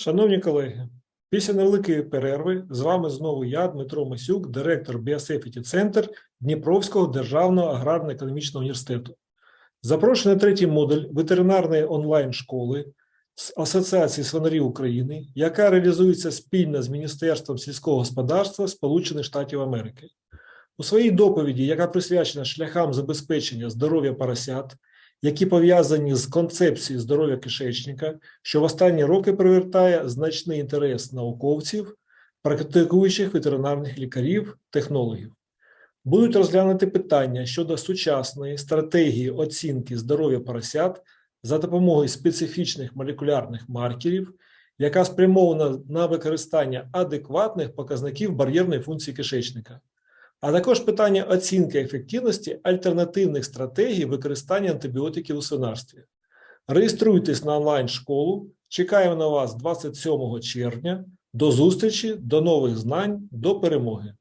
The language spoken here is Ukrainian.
Шановні колеги, після невеликої перерви з вами знову я, Дмитро Масюк, директор Біосефіті Центр Дніпровського державного аграрно-економічного університету. Запрошений на третій модуль ветеринарної онлайн-школи з Асоціації свинарів України, яка реалізується спільно з Міністерством сільського господарства Сполучених Штатів Америки. У своїй доповіді, яка присвячена шляхам забезпечення здоров'я поросят, які пов'язані з концепцією здоров'я кишечника, що в останні роки привертає значний інтерес науковців, практикуючих ветеринарних лікарів, технологів. Будуть розглянути питання щодо сучасної стратегії оцінки здоров'я поросят за допомогою специфічних молекулярних маркерів, яка спрямована на використання адекватних показників бар'єрної функції кишечника, а також питання оцінки ефективності альтернативних стратегій використання антибіотиків у свинарстві. Реєструйтесь на онлайн-школу. Чекаємо на вас 27 червня. До зустрічі, до нових знань, до перемоги.